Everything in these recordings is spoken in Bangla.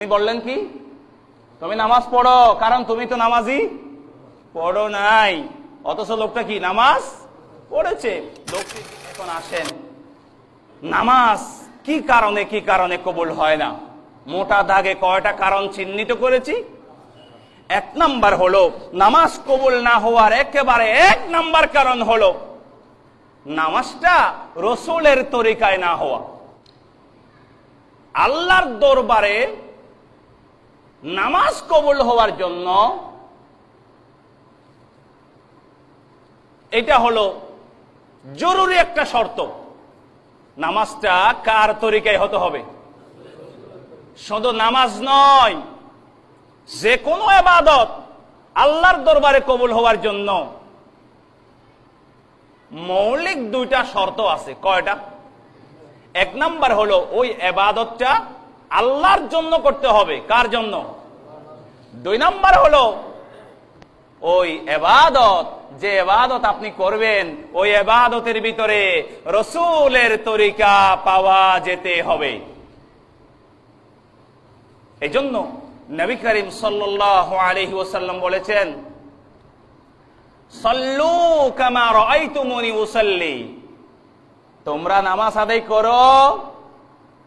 তিনি বললেন কি? তুমি নামাজ পড়ো, কারণ তুমি তো নামাজি পড়ো নাই। অথচ লোকটা কি, নামাজ পড়েছে? লোকটি এখন আসেন। নামাজ কি কারণে কি কারণে কবুল হয় না? মোটা দাগে কয়টা কারণ চিহ্নিত করেছি? এক নাম্বার হলো, নামাজ কবুল না হওয়ার একেবারে এক নাম্বার কারণ হলো, নামাজটা রসুলের তরিকায় না হওয়া। আল্লাহর দরবারে নামাজ কবুল হওয়ার জন্য এটা হলো জরুরি একটা শর্ত। নামাজটা কার তরিকায় হতে হবে? শুধু নামাজ নয় যে কোনো এবাদত আল্লাহর দরবারে কবুল হওয়ার জন্য। মৌলিক দুইটা শর্ত আছে। কয়টা? এক নাম্বার হলো ওই এবাদতটা আল্লাহর জন্য করতে হবে। কার জন্য? দুই নাম্বার হলো, ওই এবাদত, যে এবাদত আপনি করবেন, ওই এবাদতের ভিতরে রসুলের তরিকা পাওয়া যেতে হবে। এই জন্য নবী করিম সাল্লাহ ওসাল্লাম বলেছেন, সল্লু কামা রাইতুমুনি উসাল্লি। তোমরা নামাজ আদায় করো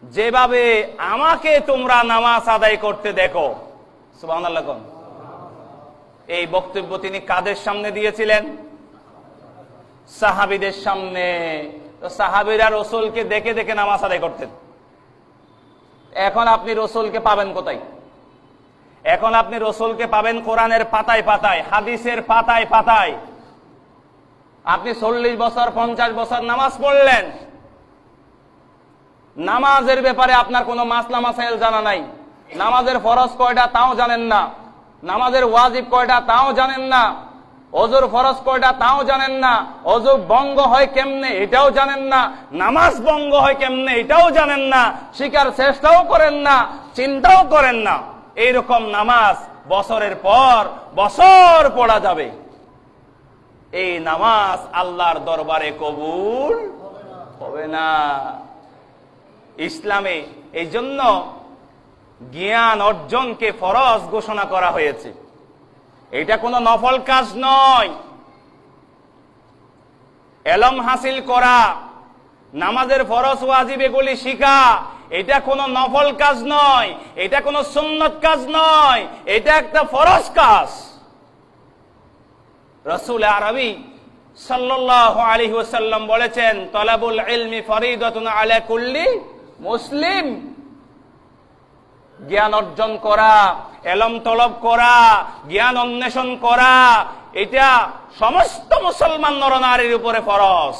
যেভাবে আমাকে তোমরা নামাজ আদায় করতে দেখো এই বক্তব্য তিনি কাদের সামনে দিয়েছিলেন? সাহাবিদের সামনে। সাহাবিরা রসুলকে দেখে দেখে নামাজ আদায় করতেন। এখন আপনি রসুলকে পাবেন কোথায়? এখন আপনি রসুলকে পাবেন কোরআনের পাতায় পাতায়, হাদিসের পাতায় পাতায়। আপনি চল্লিশ বছর, পঞ্চাশ বছর নামাজ পড়লেন। নামাজের ব্যাপারে আপনার কোনো মাসলা মাসাইল জানা নাই। নামাজের ফরজ কয়টা তাও জানেন না। নামাজের ওয়াজিব কয়টা তাও জানেন না। অজুর ফরজ কয়টা তাও জানেন না। অজু বঙ্গ হয় কেমনে এটাও জানেন না। নামাজ বঙ্গ হয় কেমনে এটাও জানেন না। শিকার চেষ্টাও করেন না, চিন্তাও করেন না। এইরকম নামাজ বছরের পর বছর পড়া যাবে। এই নামাজ আল্লাহর দরবারে কবুল হবে না। ইসলামে এই জন্য জ্ঞান অর্জনকে ফরজ ঘোষণা করা হয়েছে। এটা কোনো নফল কাজ নয়। এলম হাসিল করা, নামাজের ফরজ ওয়াজিব এগুলি শিখা, এটা কোনো নফল কাজ নয়। এটা কোনো সুন্নত কাজ নয়। এটা একটা ফরজ কাজ। রসুল আরবি সাল্লাহ আলী ওসাল্লাম বলেছেন, তলাবুল ইলমি ফরিদতুন আলা কুল্লি মুসলিম। জ্ঞান অর্জন করা, এলম তলব করা, জ্ঞান অন্বেষণ করা, এটা সমস্ত মুসলমান নরনারীর উপরে ফরজ।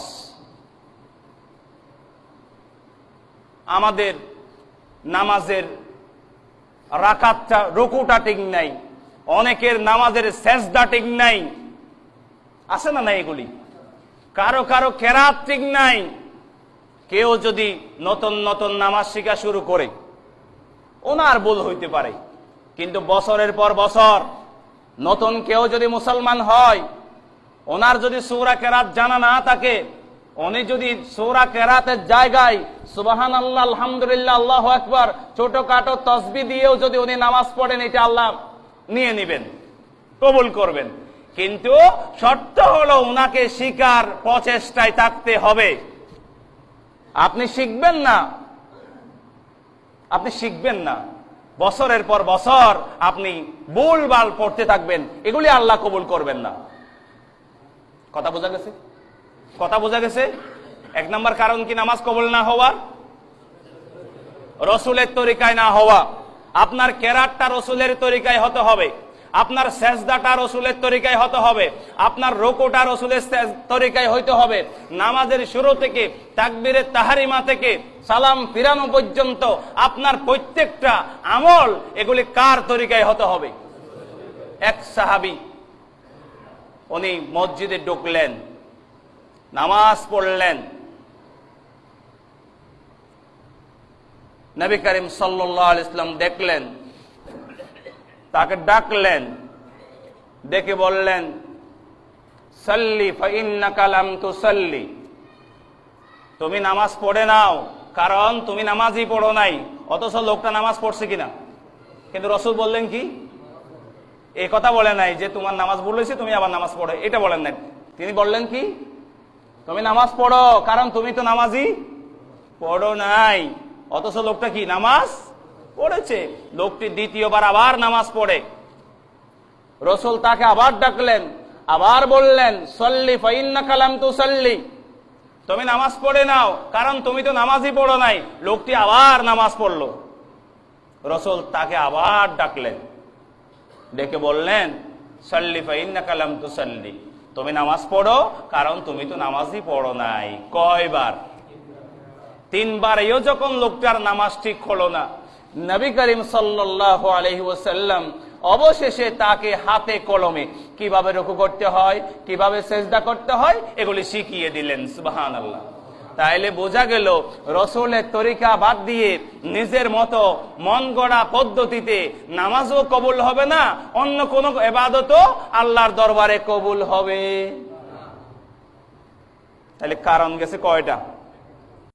আমাদের নামাজের রাকাতটা, রুকুটা ঠিক নাই। অনেকের নামাজের সেজদা ঠিক নাই। আছে না না এগুলি? কারও কারও কেরাত ঠিক নাই। কেউ যদি নতুন নতুন নামাজ শিখা শুরু করে, ওনার ভুল হইতে পারে। কিন্তু বছরের পর বছর নতুন কেউ যদি মুসলমান হয়, ওনার যদি সৌরা কেরাত জানা না থাকে, উনি যদি সৌরা কেরাতের জায়গায় সুবাহান আল্লাহ আলহামদুলিল্লাহ, আল্লাহ একবার ছোটখাটো তসবি দিয়েও যদি উনি নামাজ পড়েন, এটা আল্লাহ নিয়ে নিবেন, কবুল করবেন। কিন্তু শর্ত হলো উনাকে শিকার প্রচেষ্টায় থাকতে হবে। আপনি শিখবেন না। আপনি শিখবেন না। বছরের পর বছর আপনি ভুলবাল পড়তে থাকবেন। এগুলি আল্লাহ কবুল করবেন না। কথা বোঝা গেছে? কথা বোঝা গেছে? এক নম্বর কারণ কি নামাজ কবুল না হওয়ার রসুলের তরিকায় না হওয়া। আপনার কেরাটটা রসুলের তরিকায় হতে হবে। আপনার সেজদাটা রসুলের তরিকায় হতে হবে, আপনার রোকোটা রসুলের তরিকায় হইতে হবে। নামাজের শুরু থেকে, তাকবিরের তাহারিমা থেকে, সালাম ফিরানো পর্যন্ত আপনার প্রত্যেকটা আমল এগুলি কার তরিকায় হতে হবে? এক সাহাবি, উনি মসজিদে ঢুকলেন, নামাজ পড়লেন। নবী করিম সাল্লাহ ইসলাম দেখলেন তাকে ডাকলেন, ডেকে বললেন, সাল্লি ফাইন্নাকালাম তু সাল্লি তুমি নামাজ পড়ে নাও, কারণ তুমি নামাজই পড়ো নাই, অথচ লোকটা নামাজ পড়ছে কিনা? কিন্তু রসুল বললেন কি? এই কথা বলে নাই যে তোমার নামাজ ভুল হয়েছে, তুমি আবার নামাজ পড়ো। এটা বলেন নাই। তিনি বললেন কি? তুমি নামাজ পড়ো, কারণ তুমি তো নামাজই পড়ো নাই। অথচ লোকটা কি? নামাজ পড়েছে, লোকটি দ্বিতীয়বার আবার নামাজ পড়ে। রসুল তাকে আবার ডাকলেন, আবার বললেন, সল্লি ফাইন্না কালাম তু সল্লি তুমি নামাজ পড়ে নাও, কারণ তুমি তো নামাজই পড়ো নাই। লোকটি আবার নামাজ পড়ল। রসুল তাকে আবার ডাকলেন, ডেকে বললেন, সল্লি ফাইন্না কালাম তু সল্লি তুমি নামাজ পড়ো, কারণ তুমি তো নামাজই পড়ো নাই। কয়বার? তিনবার। এও যখন লোকটার নামাজ ঠিক হলো না। নবী করিম সাল্লাহ আলহি ওসাল্লাম অবশেষে তাকে হাতে কলমে কীভাবে রুকু করতে হয়, কীভাবে সেজদা করতে হয়, এগুলি শিখিয়ে দিলেন সুবাহান আল্লাহ তাইলে বোঝা গেল, রসুলের তরিকা বাদ দিয়ে নিজের মতো মন গড়া পদ্ধতিতে নামাজও কবুল হবে না, অন্য কোন এবাদতও আল্লাহর দরবারে কবুল হবে। তাহলে কারণ গেছে কয়টা?